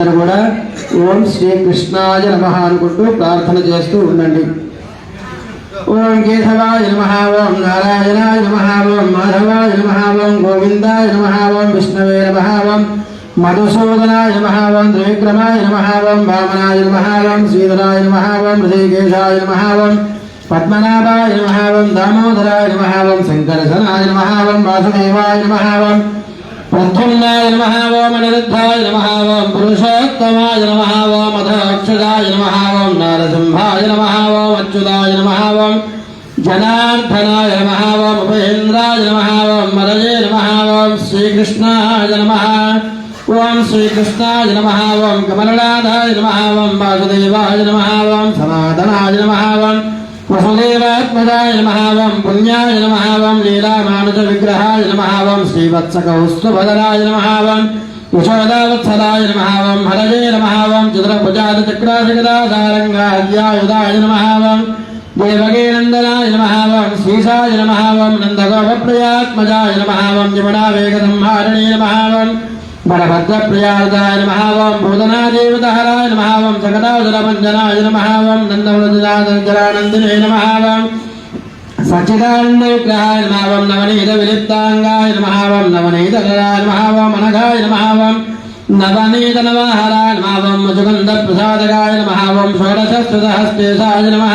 కూడా ఓం శ్రీ కృష్ణాయ నమ అనుకుంటూ ప్రార్థన చేస్తూ ఉండండి ఓం కేశవాయ నమ ఓం నారాయణాయ నమ ఓం మాధవాయ నమ ఓం గోవిందాయ నమ ఓం విష్ణవే నమ ఓం మధుసూదనాయ నమ ఓం త్రివిక్రమాయ నమ ఓం వామనాయ నమ ఓం శ్రీధరాయ నమ ఓం హృదయకేశాయ నమ ఓం పద్మనాభాయ నమ ఓం దామోదరాయ నమ ఓం శంకరసనాయ నమ ఓం వాసుదేవాయ నమ ఓం ప్రద్యుమ్నాయ నమ ఓం అనిరుద్ధాయ నమ ఓం పురుషోత్తమాయ నమ ఓం అధోక్షదాయ నమ ఓం నారసింహాయ నమ ఓం అచ్యుతాయ నమ ఓం జనార్దనాయ నమ ఓం ఉపేంద్రాయ నమ ఓం మరజే నమ ఓం శ్రీకృష్ణాయ నమ ఓం శ్రీకృష్ణాయ నమ ఓం కమలనాథాయ నమ ఓం వాసుదేవాయ నమ ఓం సనాతనాయ నమ ఓం వసుదేవాత్మజాయ నమ ఓం పుణ్యాయ నమ ఓం లీలామానుజ విగ్రహాయ నమ ఓం శ్రీవత్సకౌస్తుభదరాయ నమ ఓం యశోదావత్సలాయ నమ ఓం హరజే నమ ఓం చతురభుజాత చక్రాశిగదాసారంగాద్యాయుధాయ నమ ఓం దేవకీనందనాయ నమ ఓం శ్రీశాయ నమ ఓం నందగోపప్రియాత్మజాయ నమ ఓం యమునా వేగసంహారణే నమ ఓం బలభద్రప్రియాదాయ నమ ఓం భూతనాదేవతహరాయ నమ ఓం జగదాసురభంజనాయ నమ ఓం నందవృజానందినే నమావం నవనీత విలిప్తాంగాయ నమావం నవనీత గరాయ నమ ఓం అనఘాయ నమ నవనీత నవహరాయ నమావం ఓం ముజుగంధ ప్రసాదగాయ నమావం ఓం షోడశస్వతహస్తేశాయ నమ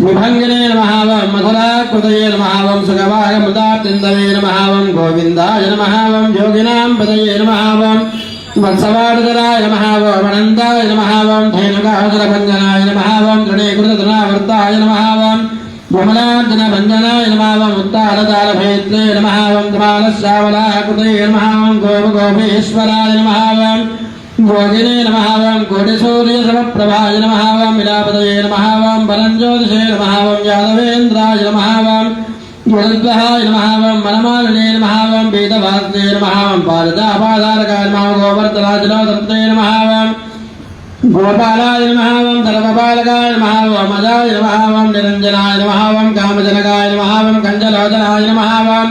విభంగినే నమావం మధురాకృతయే నమావం ఓం సుగవాగమృతాతిందవే నమ గోవిందాయ నమావం యోగినాం పదయే నమావం వత్సవాడుదరాయ నమావం ఓం అనంతాయ నమ ధైనుకాసురభంజనాయ నమావం ఓం తృణీకృతృణావర్తాయ నమ ఓం విమలార్జున భంజనాయ నమ ఓం ఉత్తారతాళభేత్రే నమ ఓం త్రిమాలశ్యామలాకృతయే నమ ఓం గోపగోపేశ్వరాయ నమ ఓం భోగినే నమ ఓం సమప్రభాయ నమ ఓం విలాపదయే నమ ఓం బలంజ్యోతిషే నమహావం యాదవేంద్రాయ నమహావం ఓం నమహావం నమ నమహావం వేదవాసనే నమహావం ఓం వేదవాద్రే నమ ఓం నమహావం నమ గోవర్ధరాజలోదత్తే నమ ఓం గోపాలాయ నమ ఓం సర్వపాలకాయ నమ ఓం అజాయ నమ ఓం నిరంజనాయ నమ ఓం కామజనకాయ నమ ఓం కంజలోచనాయ నమ ఓం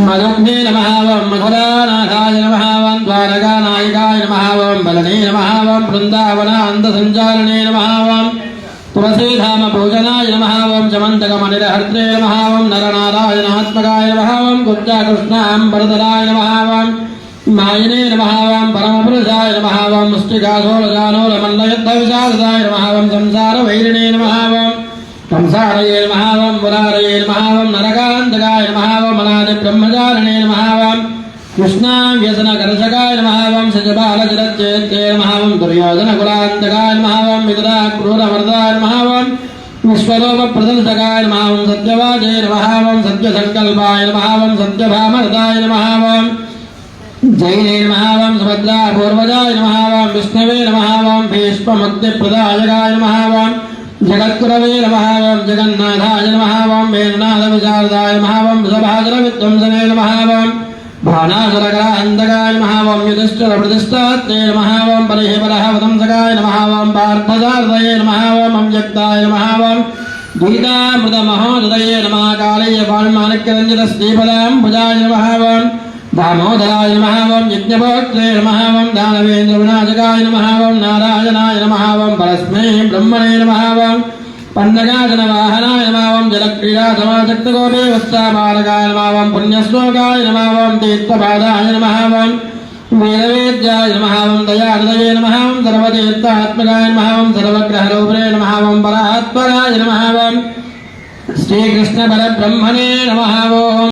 మధుగ్నే నమ ఓం మధురానాథాయ నమ ఓం ద్వారకానాయకాయ నమ ఓం బలనే నమ ఓం బృందావనాంతసంచారణే నమ ఓం తులసీధామ పూజనాయ నమ ఓం చమంతకమణిరహర్త్రే నమ ఓం నరనారాయణాత్మకాయ నమ ఓం గుప్తాకృష్ణాంబరదరాయ నమ ఓం మాయనే నమహావాం పరమపురుషాయ నమహావాం ఓం ముష్టికాసోళగానోళమల్లయుద్ధవిశారదాయ నమ ఓం సంసార వైరిణే నమహావాం సంసారయే నమహావాం నమ ఓం మురారయే నమ నరకాంతకాయ నమ ఓం అనాది బ్రహ్మచారిణే నమ ఓం కృష్ణాం వ్యసన కరసకాయ నమ ఓం శజబాలజరచేత్రే నమ ఓం దుర్యోధన కులాంతకాయ నమ ఓం క్రూరవర్దాయ నమ విశ్వలోక ప్రదర్శకాయ నమ సత్యవాజే నమ సత్యసంకల్పాయ నమహావం సత్యభామరదాయ నమ ఓం జైనే నమ ఓం సుభద్రా పూర్వజాయ నమ ఓం విష్ణవే నమ ఓం భీష్మముక్తిప్రదాయకాయ నమ ఓం జగద్గురవే నమ ఓం జగన్నాథాయ నమ ఓం వేణునాథ విశారదాయ నమ ఓం వృషభాజన విధ్వంసనే నమ ఓం భానాసురగ్రహంతకాయ నమ ఓం యుధిష్ఠిర ప్రతిష్టాత్తే నమ ఓం పరిహి పరహ వదంసకాయ నమ ఓం పార్థసారదయే నమ ఓం అవ్యక్తాయ నమ ఓం గీతామృత మహోదయే నమ కాళయ్య పాణిమాణిక్యరంజిత శ్రీఫలాంబుజాయ నమ ఓం దామోదరాయ నమ ఓం యజ్ఞభోక్త్రే నమ ఓం నారాయణాయ నమ ఓం బ్రహ్మణే నమ ఓం వాహనాయ నమ ఓం జలక్రీడా సమాశక్తగోపే వత్సామారకాయ నమ పుణ్యశ్లోకాయ నమ తీర్థపాదాయ నమ వేదవేద్యాయ నమ ఓం దయాహృదయే నమ సర్వతీర్థాత్మకాయ నమ ఓం సర్వగ్రహరూపే నమ ఓం పరాత్పరాయ శ్రీకృష్ణ పరబ్రహ్మణే నమ